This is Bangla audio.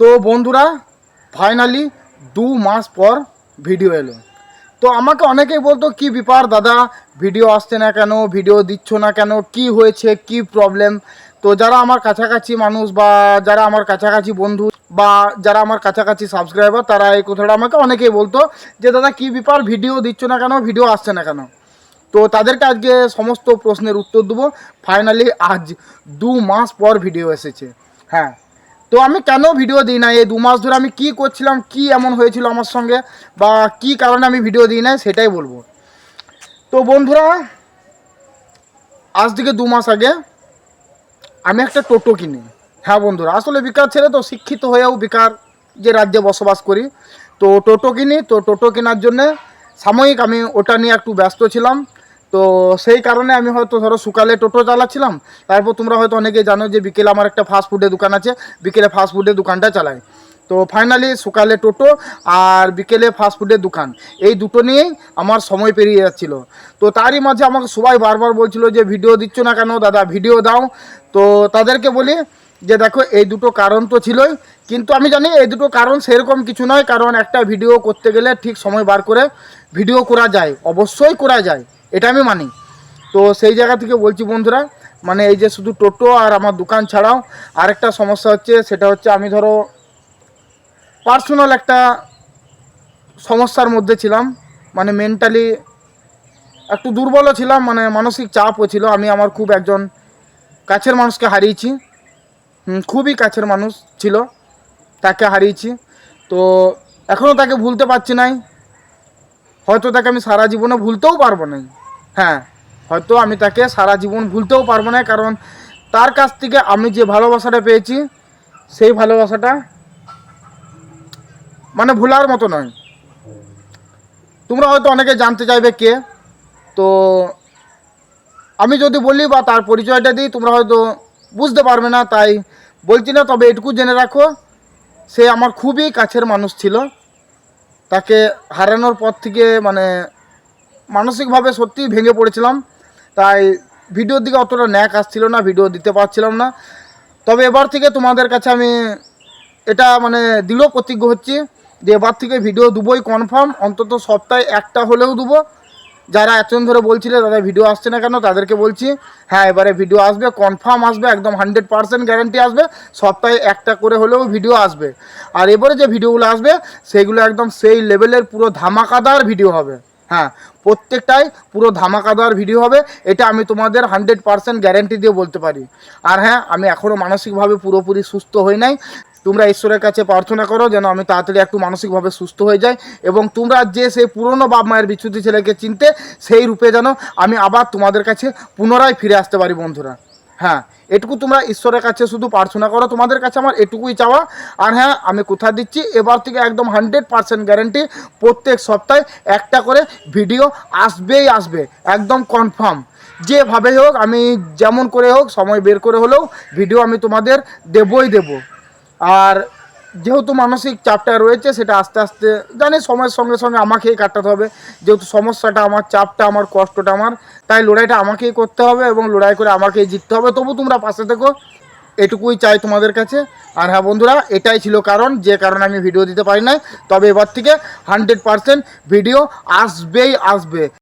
তো বন্ধুরা ফাইনালি দু মাস পর ভিডিও এলো। তো আমাকে অনেকেই বলতো, কি ব্যাপার দাদা? ভিডিও আসছে না কেন? ভিডিও দিচ্ছ না কেন? কি হয়েছে? কি প্রবলেম তো যারা আমার কাছাকাছি মানুষ বা যারা আমার কাছাকাছি বন্ধু বা যারা আমার কাছাকাছি সাবস্ক্রাইবার তারা এই কথাটা আমাকে অনেকেই বলতো যে, দাদা, কি ব্যাপার? ভিডিও দিচ্ছ না কেন? ভিডিও আসছে না কেন? তো তাদেরকে আজকে সমস্ত প্রশ্নের উত্তর দেবো। ফাইনালি আজ দু মাস পর ভিডিও এসেছে। হ্যাঁ তো আমি কেন ভিডিও দিই না? এই দু মাস ধরে আমি কি করছিলাম, কি এমন হয়েছিল আমার সঙ্গে, বা কি কারণে আমি ভিডিও দিই না সেটাই বলব। তো বন্ধুরা, আজ থেকে দু মাস আগে আমি একটা টোটো কিনি। হ্যাঁ বন্ধুরা, আসলে বেকার ছেলে তো শিক্ষিত হয়েও বেকার যে রাজ্যে বসবাস করি। তো টোটো কিনি, তো টোটো কেনার জন্যে সাময়িক আমি ওটা নিয়ে একটু ব্যস্ত ছিলাম। তো সেই কারণে আমি হয়তো ধরো সকালে টোটো চালাচ্ছিলাম, তারপর তোমরা হয়তো অনেকেই জানো যে বিকেলে আমার একটা ফাস্ট ফুডের দোকান আছে, বিকেলে ফাস্ট ফুডের দোকানটা চালাই। তো ফাইনালি সকালে টোটো আর বিকেলে ফাস্ট ফুডের দোকান, এই দুটো নিয়েই আমার সময় পেরিয়ে যাচ্ছিল। তো তারই মাঝে আমাকে সবাই বারবার বলছিল যে ভিডিও দিচ্ছ না কেন, দাদা ভিডিও দাও। তো তাদেরকে বলি যে দেখো, এই দুটো কারণ তো ছিলই, কিন্তু আমি জানি এই দুটো কারণ সেরকম কিছু নয়, কারণ একটা ভিডিও করতে গেলে ঠিক সময় বার করে ভিডিও করা যায়, অবশ্যই করা যায়। এটা আমি মানি। তো সেই জায়গা থেকে বলছি বন্ধুরা মানে এই যে শুধু টোটো আর আমার দোকান ছাড়াও আরেকটা সমস্যা হচ্ছে, সেটা হচ্ছে আমি ধরো পার্সোনাল একটা সমস্যার মধ্যে ছিলাম। মানে মেন্টালি একটু দুর্বলও ছিলাম মানে মানসিক চাপও ছিল। আমি আমার খুব একজন কাছের মানুষকে হারিয়েছি। খুবই কাছের মানুষ ছিল, তাকে হারিয়েছি। তো এখনও তাকে ভুলতে পারছি নাই। হয়তো তাকে আমি সারা জীবনে ভুলতেও পারব না হ্যাঁ হয়তো আমি তাকে সারা জীবন ভুলতেও পারব না কারণ তার কাছ থেকে আমি যে ভালোবাসাটা পেয়েছি, সেই ভালোবাসাটা মানে ভুলার মতো নয়। তোমরা হয়তো অনেকে জানতে চাইবে কে, তো আমি যদি বলি বা তার পরিচয়টা দিই, তোমরা হয়তো বুঝতে পারবে না, তাই বলছি না, তবে এটুকু জেনে রাখো, সে আমার খুবই কাছের মানুষ ছিল। তাকে হারানোর পর থেকে মানে মানসিকভাবে সত্যিই ভেঙে পড়েছিলাম। তাই ভিডিওর দিকে অতটা ন্যাক আসছিল না, ভিডিও দিতে পারছিলাম না। তবে এবার থেকে তোমাদের কাছে আমি এটা মানে দৃঢ় প্রতিজ্ঞ হচ্ছি যে এবার থেকে ভিডিও দুবই কনফার্ম, অন্তত সপ্তাহে একটা হলেও দেবো। যারা এতদিন ধরে বলছিলে দাদা ভিডিও আসছে না কেন, তাদেরকে বলছি হ্যাঁ এবারে ভিডিও আসবে কনফার্ম আসবে, একদম হান্ড্রেড পার্সেন্ট গ্যারান্টি আসবে, সপ্তাহে একটা করে হলেও ভিডিও আসবে। আর এবারে যে ভিডিওগুলো আসবে সেইগুলো একদম সেই লেভেলের পুরো ধামাকাদার ভিডিও হবে। হ্যাঁ প্রত্যেকটাই পুরো ধামাকাদার ভিডিও হবে, এটা আমি তোমাদের হান্ড্রেড পার্সেন্ট গ্যারান্টি দিয়ে বলতে পারি। আর হ্যাঁ আমি এখনও মানসিকভাবে পুরোপুরি সুস্থ হই নাই। তোমরা ঈশ্বরের কাছে প্রার্থনা করো যেন আমি তাড়াতাড়ি একটু মানসিকভাবে সুস্থ হয়ে যাই এবং তোমরা যে সেই পুরনো বাপ মায়ের বিচ্যুতি ছেলেকে চিনতে সেই রূপে যেন আমি আবার তোমাদের কাছে পুনরায় ফিরে আসতে পারি, বন্ধুরা। হ্যাঁ এটুকু তোমরা ঈশ্বরের কাছে শুধু প্রার্থনা করো, তোমাদের কাছে আমার এটুকুই চাওয়া। আর হ্যাঁ আমি কোথা দিচ্ছি? এবার থেকে একদম হান্ড্রেড পার্সেন্ট গ্যারেন্টি প্রত্যেক সপ্তাহে একটা করে ভিডিও আসবেই আসবে, একদম কনফার্ম যেভাবে হোক, আমি যেমন করে হোক, সময় বের করে হলেও ভিডিও আমি তোমাদের দেবই দেবো। আর যেহেতু মানসিক চাপটা রয়েছে, সেটা আস্তে আস্তে জানি সময়ের সঙ্গে সঙ্গে আমাকেই কাটাতে হবে। যেহেতু সমস্যাটা আমার, চাপটা আমার, কষ্টটা আমার, তাই লড়াইটা আমাকেই করতে হবে এবং লড়াই করে আমাকেই জিততে হবে। তবু তোমরা পাশে থেকো, এটুকুই চাই তোমাদের কাছে। আর হ্যাঁ বন্ধুরা, এটাই ছিল কারণ, যে কারণে আমি ভিডিও দিতে পারি নাই। তবে এবার থেকে হান্ড্রেড পারসেন্ট ভিডিও আসবেই আসবে।